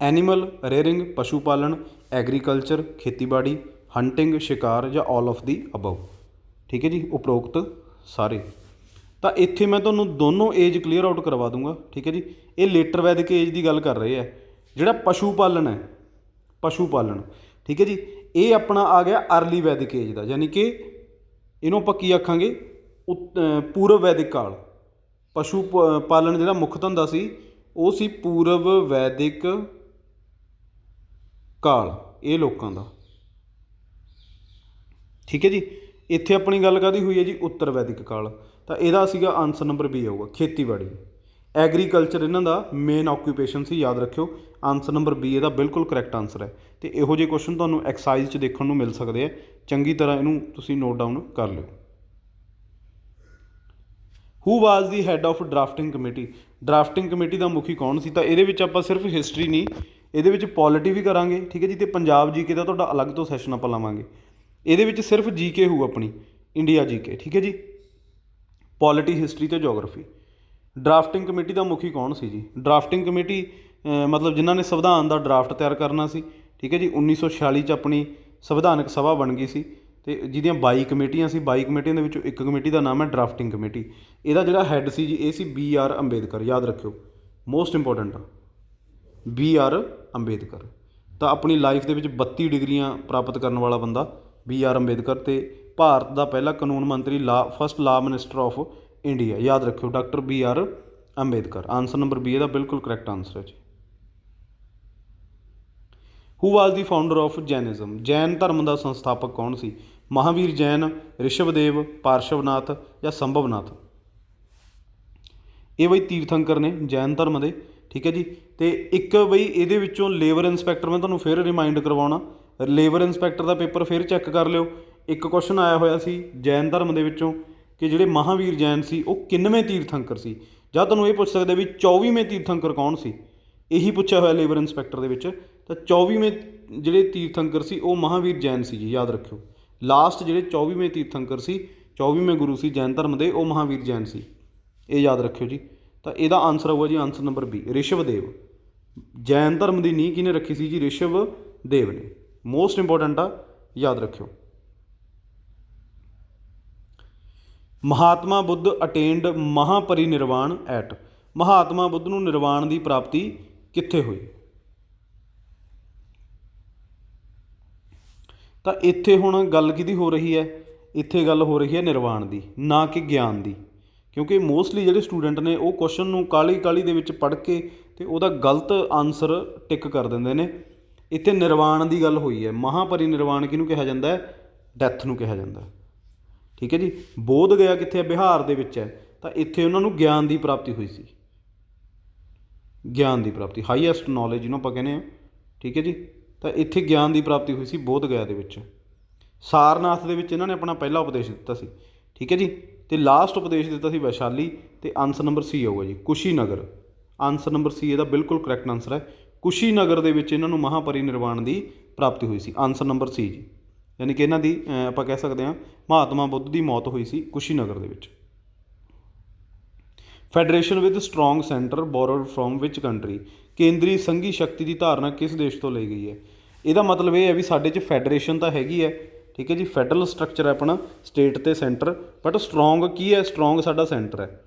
ਐਨੀਮਲ ਰੇਅਰਿੰਗ ਪਸ਼ੂ ਪਾਲਣ ਐਗਰੀਕਲਚਰ ਖੇਤੀਬਾੜੀ ਹੰਟਿੰਗ ਸ਼ਿਕਾਰ ਜਾਂ ਆਲ ਆਫ ਦੀ ਅਬਵ ਠੀਕ ਹੈ ਜੀ, ਉਪਰੋਕਤ ਸਾਰੇ। ਤਾਂ ਇੱਥੇ ਮੈਂ ਤੁਹਾਨੂੰ ਦੋਨੋਂ ਏਜ ਕਲੀਅਰ ਆਊਟ ਕਰਵਾ ਦੂੰਗਾ, ਠੀਕ ਹੈ ਜੀ। ਇਹ ਲੇਟਰ ਵੈਦਿਕ ਏਜ ਦੀ ਗੱਲ ਕਰ ਰਹੇ ਆ। ਜਿਹੜਾ ਪਸ਼ੂ ਪਾਲਣ ਹੈ ਪਸ਼ੂ ਪਾਲਣ ਠੀਕ ਹੈ ਜੀ। ਇਹ ਆਪਣਾ ਆ ਗਿਆ ਅਰਲੀ ਵੈਦਿਕ ਏਜ ਦਾ, ਯਾਨੀ ਕਿ ਇਹਨੂੰ ਆਪਾਂ ਕੀ ਆਖਾਂਗੇ? ਪੂਰਵ ਵੈਦਿਕ ਕਾਲ। ਪਸ਼ੂ ਪ- ਪਾਲਣ ਜਿਹੜਾ ਮੁੱਖ ਧੰਦਾ ਸੀ, ਉਹ ਸੀ ਪੂਰਵ ਵੈਦਿਕ ਕਾਲ, ਇਹ ਲੋਕਾਂ ਦਾ। ਠੀਕ ਹੈ ਜੀ? ਇੱਥੇ ਆਪਣੀ ਗੱਲ ਕਾਦੀ ਹੋਈ ਹੈ ਜੀ? ਉੱਤਰ ਵੈਦਿਕ ਕਾਲ। ਤਾਂ ਇਹਦਾ ਸੀਗਾ ਆਨਸਰ ਨੰਬਰ ਬੀ ਆਊਗਾ, ਖੇਤੀਬਾੜੀ। ਐਗਰੀਕਲਚਰ ਇਹਨਾਂ ਦਾ ਮੇਨ ਆਕੂਪੇਸ਼ਨ ਸੀ, ਯਾਦ ਰੱਖਿਓ। ਆਨਸਰ ਨੰਬਰ ਬੀ ਇਹਦਾ ਬਿਲਕੁਲ ਕਰੈਕਟ ਆਨਸਰ ਹੈ। ਤੇ ਇਹੋ ਜਿਹੇ ਕੁਐਸਚਨ ਤੁਹਾਨੂੰ ਐਕਸਾਈਜ਼ 'ਚ ਦੇਖਣ ਨੂੰ ਮਿਲ ਸਕਦੇ ਆ ਚੰਗੀ ਤਰ੍ਹਾਂ ਇਹਨੂੰ ਤੁਸੀਂ ਨੋਟ ਡਾਊਨ ਕਰ ਲਿਓ। Who was the head of drafting committee drafting committee ਦਾ ਮੁਖੀ ਕੌਣ ਸੀ? ਤਾਂ ਇਹਦੇ ਵਿੱਚ ਆਪਾਂ ਸਿਰਫ ਹਿਸਟਰੀ ਨਹੀਂ, ਇਹਦੇ ਵਿੱਚ ਪੋਲਿਟੀ ਵੀ ਕਰਾਂਗੇ, ਠੀਕ ਹੈ ਜੀ? ਤੇ ਪੰਜਾਬ ਜੀਕੇ ਦਾ ਤੁਹਾਡਾ ਅਲੱਗ ਤੋਂ ਸੈਸ਼ਨ ਆਪਾਂ ਲਾਵਾਂਗੇ। ਇਹਦੇ ਵਿੱਚ ਸਿਰਫ ਜੀਕੇ ਹੋਊ ਆਪਣੀ ਇੰਡੀਆ ਜੀਕੇ ਠੀਕ ਹੈ ਜੀ? ਪੋਲਿਟੀ ਹਿਸਟਰੀ ਤੇ ਜੀਓਗ੍ਰਾਫੀ ਡਰਾਫਟਿੰਗ ਕਮੇਟੀ ਦਾ ਮੁਖੀ ਕੌਣ ਸੀ ਜੀ? ਡਰਾਫਟਿੰਗ ਕਮੇਟੀ ਮਤਲਬ ਜਿਨ੍ਹਾਂ ਨੇ ਸੰਵਿਧਾਨ ਦਾ ਡਰਾਫਟ ਤਿਆਰ ਕਰਨਾ ਸੀ, ਠੀਕ ਹੈ ਜੀ? 1946 ਚ ਆਪਣੀ ਸੰਵਿਧਾਨਕ ਸਭਾ ਬਣ ਗਈ ਸੀ। ਅਤੇ ਜਿਹਦੀਆਂ ਬਾਈ ਕਮੇਟੀਆਂ ਸੀ, ਬਾਈ ਕਮੇਟੀਆਂ ਦੇ ਵਿੱਚੋਂ ਇੱਕ ਕਮੇਟੀ ਦਾ ਨਾਮ ਹੈ ਡਰਾਫਟਿੰਗ ਕਮੇਟੀ। ਇਹਦਾ ਜਿਹੜਾ ਹੈੱਡ ਸੀ ਜੀ, ਇਹ ਸੀ ਬੀ ਆਰ ਅੰਬੇਦਕਰ, ਯਾਦ ਰੱਖਿਓ। ਮੋਸਟ ਇੰਪੋਰਟੈਂਟ ਆ। B R Ambedkar. ਤਾਂ ਆਪਣੀ ਲਾਈਫ ਦੇ ਵਿੱਚ 32 ਡਿਗਰੀਆਂ ਪ੍ਰਾਪਤ ਕਰਨ ਵਾਲਾ ਬੰਦਾ ਬੀ ਆਰ ਅੰਬੇਦਕਰ ਤੇ ਭਾਰਤ ਦਾ ਪਹਿਲਾ ਕਾਨੂੰਨ ਮੰਤਰੀ ਲਾ ਫਸਟ ਲਾ ਮਿਨਿਸਟਰ ਆਫ ਇੰਡੀਆ ਯਾਦ ਰੱਖਿਓ, doctor B R Ambedkar. Answer number B ਇਹਦਾ ਬਿਲਕੁਲ ਕਰੈਕਟ ਆਨਸਰ ਹੈ ਜੀ। Who was the founder of Jainism Jain ਧਰਮ ਦਾ ਸੰਸਥਾਪਕ ਕੌਣ ਸੀ? ਮਹਾਵੀਰ ਜੈਨ, ਰਿਸ਼ਵਦੇਵ, ਪਾਰਸ਼ਵਨਾਥ ਜਾਂ ਸੰਭਵਨਾਥ। ਇਹ ਬਈ ਤੀਰਥੰਕਰ ਨੇ, ਜੈਨ ਧਰਮ ਦੇ, ਠੀਕ ਹੈ ਜੀ? ਤੇ ਇੱਕ ਬਈ ਇਹਦੇ ਵਿੱਚੋਂ ਲੇਬਰ ਇਨਸਪੈਕਟਰ ਮੈਂ ਤੁਹਾਨੂੰ ਫਿਰ ਰਿਮਾਈਂਡ ਕਰਵਾਉਣਾ। ਲੇਬਰ ਇਨਸਪੈਕਟਰ ਦਾ ਪੇਪਰ ਫਿਰ ਚੈੱਕ ਕਰ ਲਿਓ। ਇੱਕ ਕੁਐਸਚਨ ਆਇਆ ਹੋਇਆ ਸੀ ਜੈਨ ਧਰਮ ਦੇ ਵਿੱਚੋਂ ਕਿ ਜਿਹੜੇ ਮਹਾਵੀਰ ਜੈਨ ਸੀ, ਉਹ ਕਿੰਨਵੇਂ ਤੀਰਥੰਕਰ ਸੀ? ਜਾਂ ਤੁਹਾਨੂੰ ਇਹ ਪੁੱਛ ਸਕਦੇ ਵੀ 24ਵੇਂ ਤੀਰਥੰਕਰ ਕੌਣ ਸੀ? ਇਹੀ ਪੁੱਛਿਆ ਹੋਇਆ ਲੇਬਰ ਇਨਸਪੈਕਟਰ ਦੇ ਵਿੱਚ। ਤਾਂ 24ਵੇਂ ਜਿਹੜੇ ਤੀਰਥੰਕਰ ਸੀ, ਉਹ ਮਹਾਵੀਰ ਜੈਨ ਸੀ ਜੀ, ਯਾਦ ਰੱਖਿਓ। ਲਾਸਟ ਜਿਹੜੇ 24ਵੇਂ ਤੀਰਥੰਕਰ ਸੀ 24ਵੇਂ ਗੁਰੂ ਸੀ ਜੈਨ ਧਰਮ ਦੇ, ਉਹ ਮਹਾਵੀਰ ਜੈਨ ਸੀ। ਇਹ ਯਾਦ ਰੱਖਿਓ ਜੀ। ਤਾਂ ਇਹਦਾ ਆਨਸਰ ਹੋਊਗਾ ਜੀ answer number B Rishabhdev Jain ਧਰਮ ਦੀ ਨੀਂਹ ਕਿਹਨੇ ਰੱਖੀ ਸੀ ਜੀ? ਰਿਸ਼ਵ ਦੇਵ ਨੇ। ਮੋਸਟ ਇੰਪੋਰਟੈਂਟ ਆ, ਯਾਦ ਰੱਖਿਓ। ਮਹਾਤਮਾ ਬੁੱਧ ਅਟੇਂਡ ਮਹਾਪਰਿਨਿਰਵਾਣ ਐਟ ਮਹਾਤਮਾ ਬੁੱਧ ਨੂੰ ਨਿਰਵਾਣ ਦੀ ਪ੍ਰਾਪਤੀ ਕਿੱਥੇ ਹੋਈ? ਤਾਂ ਇੱਥੇ ਹੁਣ ਗੱਲ ਕਿਹਦੀ ਹੋ ਰਹੀ ਹੈ? ਇੱਥੇ ਗੱਲ ਹੋ ਰਹੀ ਹੈ ਨਿਰਵਾਣ ਦੀ, ਨਾ ਕਿ ਗਿਆਨ ਦੀ। ਕਿਉਂਕਿ ਮੋਸਟਲੀ ਜਿਹੜੇ ਸਟੂਡੈਂਟ ਨੇ, ਉਹ ਕੁਐਸਚਨ ਨੂੰ ਕਾਲੀ ਕਾਲੀ ਦੇ ਵਿੱਚ ਪੜ੍ਹ ਕੇ ਤੇ ਉਹਦਾ ਗਲਤ ਆਨਸਰ ਟਿਕ ਕਰ ਦਿੰਦੇ ਨੇ। ਇੱਥੇ ਨਿਰਵਾਣ ਦੀ ਗੱਲ ਹੋਈ ਹੈ। ਮਹਾਪਰਿਨਿਰਵਾਣ ਕਿਹਨੂੰ ਕਿਹਾ ਜਾਂਦਾ ਹੈ? ਡੈਥ ਨੂੰ ਕਿਹਾ ਜਾਂਦਾ ਹੈ। ਠੀਕ ਹੈ ਜੀ? ਬੋਧ ਗਿਆ ਕਿੱਥੇ ਹੈ? ਬਿਹਾਰ ਦੇ ਵਿੱਚ ਹੈ। ਤਾਂ ਇੱਥੇ ਉਹਨਾਂ ਨੂੰ ਗਿਆਨ ਦੀ ਪ੍ਰਾਪਤੀ ਹੋਈ ਸੀ। ਗਿਆਨ ਦੀ ਪ੍ਰਾਪਤੀ ਹਾਈਐਸਟ ਨੌਲੇਜ ਜਿਹਨੂੰ ਆਪਾਂ ਕਹਿੰਦੇ ਆ ਠੀਕ ਹੈ ਜੀ? ਤਾਂ ਇੱਥੇ ਗਿਆਨ ਦੀ ਪ੍ਰਾਪਤੀ ਹੋਈ ਸੀ ਬੋਧ ਗਿਆ ਦੇ ਵਿੱਚ। ਸਾਰਨਾਥ ਦੇ ਵਿੱਚ ਇਹਨਾਂ ਨੇ ਆਪਣਾ ਪਹਿਲਾ ਉਪਦੇਸ਼ ਦਿੱਤਾ ਸੀ। ਠੀਕ ਹੈ ਜੀ? ਤੇ ਲਾਸਟ ਉਪਦੇਸ਼ ਦਿੱਤਾ ਸੀ ਵੈਸ਼ਾਲੀ ਤੇ ਆਨਸਰ ਨੰਬਰ ਸੀ ਆਊਗਾ ਜੀ, ਕੁਸ਼ੀਨਗਰ। ਆਨਸਰ ਨੰਬਰ ਸੀ ਇਹਦਾ ਬਿਲਕੁਲ ਕਰੈਕਟ ਆਨਸਰ ਹੈ। ਕੁਸ਼ੀਨਗਰ ਦੇ ਵਿੱਚ ਇਹਨਾਂ ਨੂੰ ਮਹਾਪਰਿਨਿਰਵਾਣ ਦੀ ਪ੍ਰਾਪਤੀ ਹੋਈ ਸੀ ਆਨਸਰ ਨੰਬਰ ਸੀ ਜੀ। ਯਾਨੀ ਕਿ ਇਹਨਾਂ ਦੀ ਆਪਾਂ ਕਹਿ ਸਕਦੇ ਹਾਂ, ਮਹਾਤਮਾ ਬੁੱਧ ਦੀ ਮੌਤ ਹੋਈ ਸੀ ਕੁਸ਼ੀਨਗਰ ਦੇ ਵਿੱਚ। Federation with strong centre borrowed from which country ਕੇਂਦਰੀ ਸੰਘੀ ਸ਼ਕਤੀ ਦੀ ਧਾਰਨਾ ਕਿਸ ਦੇਸ਼ ਤੋਂ ਲਈ ਗਈ ਹੈ? ਇਹਦਾ ਮਤਲਬ ਇਹ ਹੈ ਵੀ ਸਾਡੇ 'ਚ ਫੈਡਰੇਸ਼ਨ ਤਾਂ ਹੈਗੀ ਹੈ, ਠੀਕ ਹੈ ਜੀ? ਫੈਡਰਲ ਸਟਰਕਚਰ ਹੈ ਆਪਣਾ, ਸਟੇਟ ਤੇ ਸੈਂਟਰ, ਬਟ ਸਟਰੋਂਗ ਕੀ ਹੈ? ਸਟਰੋਂਗ ਸਾਡਾ ਸੈਂਟਰ ਹੈ।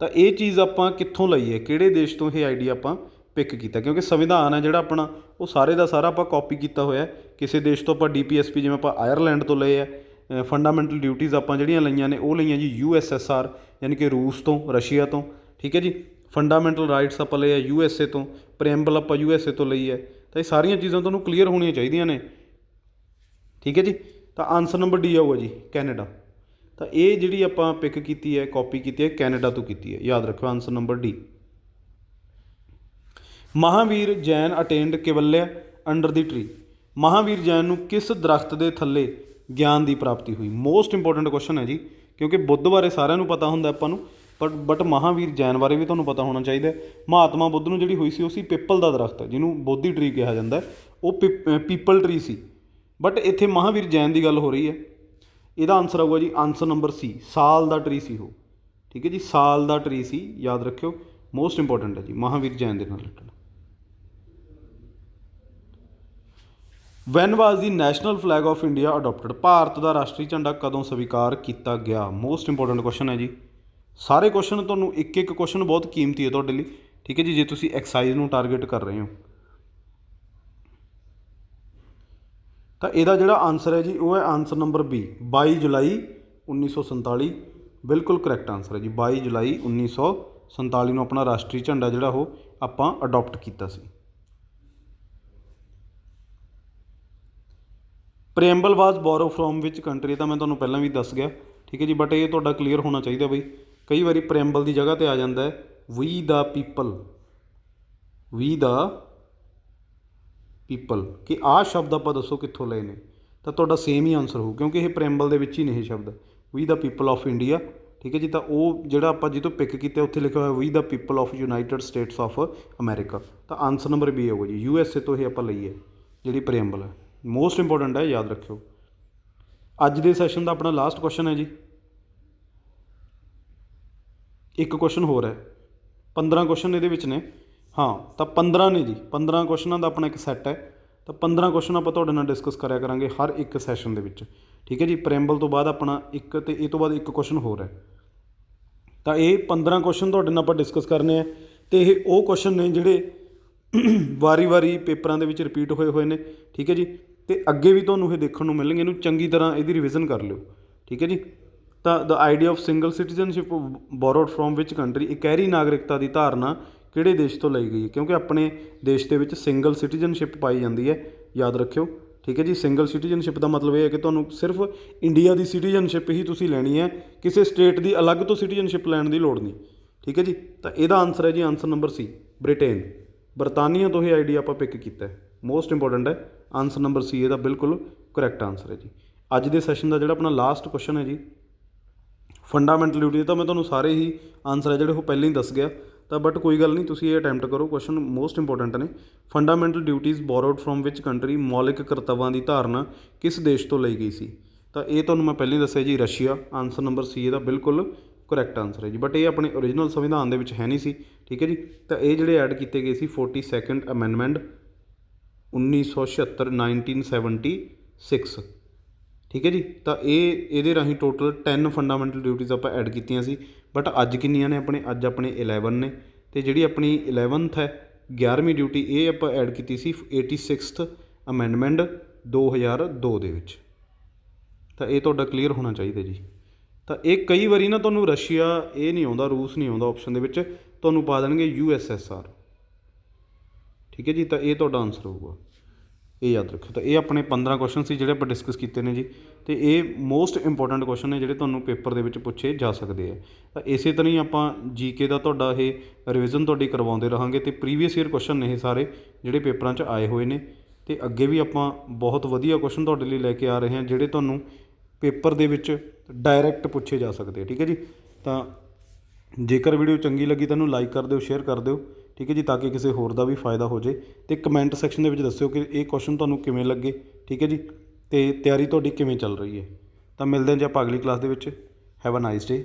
ਤਾਂ ਇਹ ਚੀਜ਼ ਆਪਾਂ ਕਿੱਥੋਂ ਲਈ ਹੈ? ਕਿਹੜੇ ਦੇਸ਼ ਤੋਂ ਇਹ ਆਈਡੀਆ ਆਪਾਂ ਪਿਕ ਕੀਤਾ? ਕਿਉਂਕਿ ਸੰਵਿਧਾਨ ਹੈ ਜਿਹੜਾ ਆਪਣਾ, ਉਹ ਸਾਰੇ ਦਾ ਸਾਰਾ ਆਪਾਂ ਕਾਪੀ ਕੀਤਾ ਹੋਇਆ ਕਿਸੇ ਦੇਸ਼ ਤੋਂ ਆਪਾਂ ਡੀਪੀਐਸਪੀ ਜਿਵੇਂ ਆਪਾਂ ਆਇਰਲੈਂਡ ਤੋਂ ਲਏ ਹੈ ਫੰਡਾਮੈਂਟਲ ਡਿਊਟੀਆਂ ਆਪਾਂ ਜਿਹੜੀਆਂ ਲਈਆਂ ਨੇ, ਉਹ ਲਈਆਂ ਜੀ ਯੂਐਸਐਸਆਰ ਯਾਨੀ ਕਿ ਰੂਸ ਤੋਂ, ਰਸ਼ੀਆ ਤੋਂ, ਠੀਕ ਹੈ ਜੀ? ਫੰਡਾਮੈਂਟਲ ਰਾਈਟਸ ਆਪਾਂ ਲਏ ਆ ਯੂ ਐੱਸ ਏ ਤੋਂ ਪ੍ਰੈਂਬਲ ਆਪਾਂ ਯੂ ਐੱਸ ਏ ਤੋਂ ਲਈ ਹੈ। ਤਾਂ ਇਹ ਸਾਰੀਆਂ ਚੀਜ਼ਾਂ ਤੁਹਾਨੂੰ ਕਲੀਅਰ ਹੋਣੀਆਂ ਚਾਹੀਦੀਆਂ ਨੇ। ਠੀਕ ਹੈ ਜੀ? ਤਾਂ ਆਨਸਰ ਨੰਬਰ ਡੀ ਆਊਗਾ ਜੀ ਕੈਨੇਡਾ ਤਾਂ ਇਹ ਜਿਹੜੀ ਆਪਾਂ ਪਿਕ ਕੀਤੀ ਹੈ ਕਾਪੀ ਕੀਤੀ ਹੈ ਕੈਨੇਡਾ ਤੋਂ ਕੀਤੀ ਹੈ। ਯਾਦ ਰੱਖਿਓ answer number D Mahavir Jain attained Kaivalya under the tree Mahavir Jain ਨੂੰ ਕਿਸ ਦਰਖਤ ਦੇ ਥੱਲੇ ਗਿਆਨ ਦੀ ਪ੍ਰਾਪਤੀ ਹੋਈ? ਮੋਸਟ ਇੰਪੋਰਟੈਂਟ ਕੁਐਸਚਨ ਹੈ ਜੀ, ਕਿਉਂਕਿ ਬੁੱਧ ਬਾਰੇ ਸਾਰਿਆਂ ਨੂੰ ਪਤਾ ਹੁੰਦਾ ਆਪਾਂ ਨੂੰ। ਬਟ ਬਟ ਮਹਾਂਵੀਰ ਜੈਨ ਬਾਰੇ ਵੀ ਤੁਹਾਨੂੰ ਪਤਾ ਹੋਣਾ ਚਾਹੀਦਾ ਮਹਾਤਮਾ ਬੁੱਧ ਨੂੰ ਜਿਹੜੀ ਹੋਈ ਸੀ, ਉਹ ਸੀ ਪਿੱਪਲ ਦਾ ਦਰਖਤ ਜਿਹਨੂੰ ਬੋਧੀ ਟਰੀ ਕਿਹਾ ਜਾਂਦਾ ਹੈ। ਉਹ ਪੀਪਲ ਟਰੀ ਸੀ। ਬਟ ਇੱਥੇ ਮਹਾਂਵੀਰ ਜੈਨ ਦੀ ਗੱਲ ਹੋ ਰਹੀ ਹੈ। ਇਹਦਾ ਆਨਸਰ ਆਊਗਾ ਜੀ ਆਨਸਰ ਨੰਬਰ ਸੀ ਸਾਲ ਦਾ ਟਰੀ ਸੀ ਉਹ। ਠੀਕ ਹੈ ਜੀ, ਸਾਲ ਦਾ ਟਰੀ ਸੀ, ਯਾਦ ਰੱਖਿਓ। ਮੋਸਟ ਇੰਪੋਰਟੈਂਟ ਹੈ ਜੀ, ਮਹਾਵੀਰ ਜੈਨ ਦੇ ਨਾਲ related when was the national flag of India adopted Bharat ਦਾ ਰਾਸ਼ਟਰੀ ਝੰਡਾ ਕਦੋਂ ਸਵੀਕਾਰ ਕੀਤਾ ਗਿਆ? ਮੋਸਟ ਇੰਪੋਰਟੈਂਟ ਕੁਐਸਚਨ ਹੈ ਜੀ। ਸਾਰੇ ਕੁਐਸਚਨ ਤੁਹਾਨੂੰ ਇੱਕ ਇੱਕ ਕੁਐਸਚਨ ਬਹੁਤ ਕੀਮਤੀ ਹੈ ਤੁਹਾਡੇ ਲਈ। ਠੀਕ ਹੈ ਜੀ, ਜੇ ਤੁਸੀਂ ਐਕਸਾਈਜ਼ ਨੂੰ ਟਾਰਗੇਟ ਕਰ ਰਹੇ ਹੋ। ਤਾਂ ਇਹਦਾ ਜਿਹੜਾ ਆਨਸਰ ਹੈ ਜੀ, ਉਹ ਹੈ ਆਨਸਰ ਨੰਬਰ ਬੀ 22 ਜੁਲਾਈ 1947 ਬਿਲਕੁਲ ਕਰੈਕਟ ਆਨਸਰ ਹੈ ਜੀ 22 ਜੁਲਾਈ 1947 ਨੂੰ ਆਪਣਾ ਰਾਸ਼ਟਰੀ ਝੰਡਾ ਜਿਹੜਾ ਉਹ ਆਪਾਂ ਅਡਾਪਟ ਕੀਤਾ ਸੀ। ਪ੍ਰੇਮਬਲ ਵਾਸ ਬੋਰੋ ਫਰੋਮ ਵਿਚ ਕੰਟਰੀ ਤਾਂ ਮੈਂ ਤੁਹਾਨੂੰ ਪਹਿਲਾਂ ਵੀ ਦੱਸ ਗਿਆ। ਠੀਕ ਹੈ ਜੀ ਬਟ ਇਹ ਤੁਹਾਡਾ ਕਲੀਅਰ ਹੋਣਾ ਚਾਹੀਦਾ ਬਈ। ਕਈ ਵਾਰੀ ਪ੍ਰੇਮਬਲ ਦੀ ਜਗ੍ਹਾ ਤੇ ਆ ਜਾਂਦਾ ਹੈ ਵੀ the people we the people ਕਿ ਆਹ ਸ਼ਬਦ ਆਪਾਂ ਦੱਸੋ ਕਿੱਥੋਂ ਲਏ ਨੇ? ਤਾਂ ਤੁਹਾਡਾ ਸੇਮ ਹੀ ਆਨਸਰ ਹੋਊ, ਕਿਉਂਕਿ ਇਹ ਪ੍ਰੈਮਬਲ ਦੇ ਵਿੱਚ ਹੀ ਨੇ ਇਹ ਸ਼ਬਦ। We the people of India ਠੀਕ ਹੈ ਜੀ, ਤਾਂ ਉਹ ਜਿਹੜਾ ਆਪਾਂ ਜਿੱਥੋਂ ਪਿਕ ਕੀਤਾ, ਉੱਥੇ ਲਿਖਿਆ ਹੋਇਆ we the people of United States of America ਤਾਂ ਆਨਸਰ ਨੰਬਰ ਬੀ ਹੋਊਗਾ ਜੀ। ਯੂ ਐਸ ਏ ਤੋਂ ਇਹ ਆਪਾਂ ਲਈਏ, ਜਿਹੜੀ ਪ੍ਰੈਮਬਲ ਹੈ। ਮੋਸਟ ਇੰਪੋਰਟੈਂਟ ਹੈ, ਯਾਦ ਰੱਖਿਓ। ਅੱਜ ਦੇ ਸੈਸ਼ਨ ਦਾ ਆਪਣਾ ਲਾਸਟ ਕੁਐਸਚਨ ਹੈ ਜੀ। ਇੱਕ ਕੁਸ਼ਚਨ ਹੋਰ ਹੈ। ਪੰਦਰਾਂ ਕੁਸ਼ਚਨ ਇਹਦੇ ਵਿੱਚ ਨੇ। ਹਾਂ, ਤਾਂ 15 ਨੇ ਜੀ। 15 ਕੁਐਸਚਨਾਂ ਦਾ ਆਪਣਾ ਇੱਕ ਸੈੱਟ ਹੈ। ਤਾਂ ਪੰਦਰਾਂ ਕੁਸ਼ਚਨ ਆਪਾਂ ਤੁਹਾਡੇ ਨਾਲ ਡਿਸਕਸ ਕਰਿਆ ਕਰਾਂਗੇ ਹਰ ਇੱਕ ਸੈਸ਼ਨ ਦੇ ਵਿੱਚ। ਠੀਕ ਹੈ ਜੀ? ਪ੍ਰੈਮਬਲ ਤੋਂ ਬਾਅਦ ਆਪਣਾ ਇੱਕ ਤੇ ਇਹ ਤੋਂ ਬਾਅਦ ਇੱਕ ਕੁਸ਼ਚਨ ਹੋਰ ਹੈ। ਤਾਂ ਇਹ 15 ਕੁਸ਼ਚਨ ਤੁਹਾਡੇ ਨਾਲ ਆਪਾਂ ਡਿਸਕਸ ਕਰਨੇ ਆ। ਤੇ ਇਹ ਉਹ ਕੁਸ਼ਚਨ ਨੇ ਜਿਹੜੇ ਵਾਰੀ-ਵਾਰੀ ਪੇਪਰਾਂ ਦੇ ਵਿੱਚ ਰਿਪੀਟ ਹੋਏ ਹੋਏ ਨੇ। ਠੀਕ ਹੈ ਜੀ? ਤੇ ਅੱਗੇ ਵੀ ਤੁਹਾਨੂੰ ਇਹ ਦੇਖਣ ਨੂੰ ਮਿਲਣਗੇ। ਇਹਨੂੰ ਚੰਗੀ ਤਰ੍ਹਾਂ ਇਹਦੀ ਰਿਵੀਜ਼ਨ ਕਰ ਲਿਓ। ਠੀਕ ਹੈ ਜੀ? ਤਾਂ the idea of single citizenship borrowed from which country ਇਕਹਿਰੀ ਨਾਗਰਿਕਤਾ ਦੀ ਧਾਰਨਾ ਕਿਹੜੇ ਦੇਸ਼ ਤੋਂ ਲਈ ਗਈ ਹੈ? ਕਿਉਂਕਿ ਆਪਣੇ ਦੇਸ਼ ਦੇ ਵਿੱਚ ਸਿੰਗਲ ਸਿਟੀਜ਼ਨਸ਼ਿਪ ਪਾਈ ਜਾਂਦੀ ਹੈ, ਯਾਦ ਰੱਖਿਓ। ਠੀਕ ਹੈ ਜੀ? ਸਿੰਗਲ ਸਿਟੀਜ਼ਨਸ਼ਿਪ ਦਾ ਮਤਲਬ ਇਹ ਹੈ ਕਿ ਤੁਹਾਨੂੰ ਸਿਰਫ ਇੰਡੀਆ ਦੀ ਸਿਟੀਜ਼ਨਸ਼ਿਪ ਹੀ ਤੁਸੀਂ ਲੈਣੀ ਹੈ, ਕਿਸੇ ਸਟੇਟ ਦੀ ਅਲੱਗ ਤੋਂ ਸਿਟੀਜ਼ਨਸ਼ਿਪ ਲੈਣ ਦੀ ਲੋੜ ਨਹੀਂ। ਠੀਕ ਹੈ ਜੀ? ਤਾਂ ਇਹਦਾ ਆਨਸਰ ਹੈ ਜੀ ਆਨਸਰ ਨੰਬਰ ਸੀ ਬ੍ਰਿਟੇਨ ਬਰਤਾਨੀਆ ਤੋਂ ਇਹ ਆਈਡੀਆ ਆਪਾਂ ਪਿਕ ਕੀਤਾ ਹੈ। ਮੋਸਟ ਇੰਪੋਰਟੈਂਟ ਹੈ ਆਨਸਰ ਨੰਬਰ ਸੀ ਇਹਦਾ ਬਿਲਕੁਲ ਕਰੈਕਟ ਆਨਸਰ ਹੈ ਜੀ। ਅੱਜ ਦੇ ਸੈਸ਼ਨ ਦਾ ਜਿਹੜਾ ਆਪਣਾ ਲਾਸਟ ਕੁਐਸਚਨ ਹੈ ਜੀ ਫੰਡਾਮੈਂਟਲ ਡਿਊਟੀ ਤਾਂ ਮੈਂ ਤੁਹਾਨੂੰ ਸਾਰੇ ਹੀ ਆਨਸਰ ਹੈ ਜਿਹੜੇ ਉਹ ਪਹਿਲਾਂ ਹੀ ਦੱਸ ਗਿਆ। ਤਾਂ ਬਟ ਕੋਈ ਗੱਲ ਨਹੀਂ, ਤੁਸੀਂ ਇਹ ਅਟੈਂਪਟ ਕਰੋ ਕੁਐਸਚਨ ਮੋਸਟ ਇੰਪੋਰਟੈਂਟ ਨੇ। Fundamental duties borrowed from which country ਮੌਲਿਕ ਕਰਤੱਵਾਂ ਦੀ ਧਾਰਨਾ ਕਿਸ ਦੇਸ਼ ਤੋਂ ਲਈ ਗਈ ਸੀ? ਤਾਂ ਇਹ ਤੁਹਾਨੂੰ ਮੈਂ ਪਹਿਲਾਂ ਹੀ ਦੱਸਿਆ ਜੀ, ਰਸ਼ੀਆ। ਆਨਸਰ ਨੰਬਰ ਸੀ ਇਹਦਾ ਬਿਲਕੁਲ ਕਰੈਕਟ ਆਨਸਰ ਹੈ ਜੀ। ਬਟ ਇਹ ਆਪਣੇ ਓਰੀਜਨਲ ਸੰਵਿਧਾਨ ਦੇ ਵਿੱਚ ਹੈ ਨਹੀਂ ਸੀ, ਠੀਕ ਹੈ ਜੀ? ਤਾਂ ਇਹ ਜਿਹੜੇ ਐਡ ਕੀਤੇ ਗਏ ਸੀ 42nd ਅਮੈਂਡਮੈਂਟ 1976 1976 ਠੀਕ ਹੈ ਜੀ? ਤਾਂ ਇਹ, ਇਹਦੇ ਰਾਹੀਂ ਟੋਟਲ 10 ਫੰਡਾਮੈਂਟਲ ਡਿਊਟੀਜ਼ ਆਪਾਂ ਐਡ ਕੀਤੀਆਂ ਸੀ। ਬਟ ਅੱਜ ਕਿੰਨੀਆਂ ਨੇ ਆਪਣੇ? ਅੱਜ ਆਪਣੇ 11 ਨੇ। ਅਤੇ ਜਿਹੜੀ ਆਪਣੀ 11th ਹੈ 11ਵੀਂ ਡਿਊਟੀ ਇਹ ਆਪਾਂ ਐਡ ਕੀਤੀ ਸੀ 86th ਅਮੈਂਡਮੈਂਟ 2002 ਦੇ ਵਿੱਚ। ਤਾਂ ਇਹ ਤੁਹਾਡਾ ਕਲੀਅਰ ਹੋਣਾ ਚਾਹੀਦਾ ਜੀ। ਤਾਂ ਇਹ ਕਈ ਵਾਰੀ ਨਾ ਤੁਹਾਨੂੰ ਰਸ਼ੀਆ ਇਹ ਨਹੀਂ ਆਉਂਦਾ, ਰੂਸ ਨਹੀਂ ਆਉਂਦਾ ਆਪਸ਼ਨ ਦੇ ਵਿੱਚ। ਤੁਹਾਨੂੰ ਪਾ ਦੇਣਗੇ ਯੂ ਐਸ ਐਸ ਆਰ। ਠੀਕ ਹੈ ਜੀ? ਤਾਂ ਇਹ ਤੁਹਾਡਾ ਆਨਸਰ ਹੋਊਗਾ। ਇਹ ਯਾਦ ਰੱਖਿਓ। ਤਾਂ ਇਹ ਆਪਣੇ ਪੰਦਰਾਂ ਕੁਸ਼ਚਨ ਸੀ ਜਿਹੜੇ ਆਪਾਂ ਡਿਸਕਸ ਕੀਤੇ ਨੇ ਜੀ। ਅਤੇ ਇਹ ਮੋਸਟ ਇੰਪੋਰਟੈਂਟ ਕੁਸ਼ਚਨ ਨੇ ਜਿਹੜੇ ਤੁਹਾਨੂੰ ਪੇਪਰ ਦੇ ਵਿੱਚ ਪੁੱਛੇ ਜਾ ਸਕਦੇ ਆ। ਤਾਂ ਇਸੇ ਤਰ੍ਹਾਂ ਹੀ ਆਪਾਂ ਜੀਕੇ ਦਾ ਤੁਹਾਡਾ ਇਹ ਰਿਵੀਜ਼ਨ ਤੁਹਾਡੀ ਕਰਵਾਉਂਦੇ ਰਹਾਂਗੇ ਅਤੇ ਪ੍ਰੀਵੀਅਸ ਈਅਰ ਕੁਸ਼ਚਨ ਨੇ ਇਹ ਸਾਰੇ ਜਿਹੜੇ ਪੇਪਰਾਂ 'ਚ ਆਏ ਹੋਏ ਨੇ। ਅਤੇ ਅੱਗੇ ਵੀ ਆਪਾਂ ਬਹੁਤ ਵਧੀਆ ਕੁਸ਼ਚਨ ਤੁਹਾਡੇ ਲਈ ਲੈ ਕੇ ਆ ਰਹੇ ਹਾਂ, ਜਿਹੜੇ ਤੁਹਾਨੂੰ ਪੇਪਰ ਦੇ ਵਿੱਚ ਡਾਇਰੈਕਟ ਪੁੱਛੇ ਜਾ ਸਕਦੇ ਆ। ਠੀਕ ਹੈ ਜੀ? ਤਾਂ ਜੇਕਰ ਵੀਡੀਓ ਚੰਗੀ ਲੱਗੀ ਤਾਂ ਇਹਨੂੰ ਲਾਈਕ ਕਰ ਦਿਓ ਸ਼ੇਅਰ ਕਰ ਦਿਓ। ਠੀਕ ਹੈ ਜੀ, ਤਾਂ ਕਿ ਕਿਸੇ ਹੋਰ ਦਾ ਵੀ ਫਾਇਦਾ ਹੋ ਜੇ ਤੇ ਕਮੈਂਟ ਸੈਕਸ਼ਨ ਦੇ ਵਿੱਚ ਦੱਸਿਓ ਕਿ ਇਹ ਕੁਐਸਚਨ ਤੁਹਾਨੂੰ ਕਿਵੇਂ ਲੱਗੇ, ਠੀਕ ਹੈ ਜੀ? ਤੇ ਤਿਆਰੀ ਤੁਹਾਡੀ ਕਿਵੇਂ ਚੱਲ ਰਹੀ ਹੈ? ਤਾਂ ਮਿਲਦੇ ਹਾਂ ਜੀ ਆਪਾਂ ਅਗਲੀ ਕਲਾਸ ਦੇ ਵਿੱਚ। Have a nice day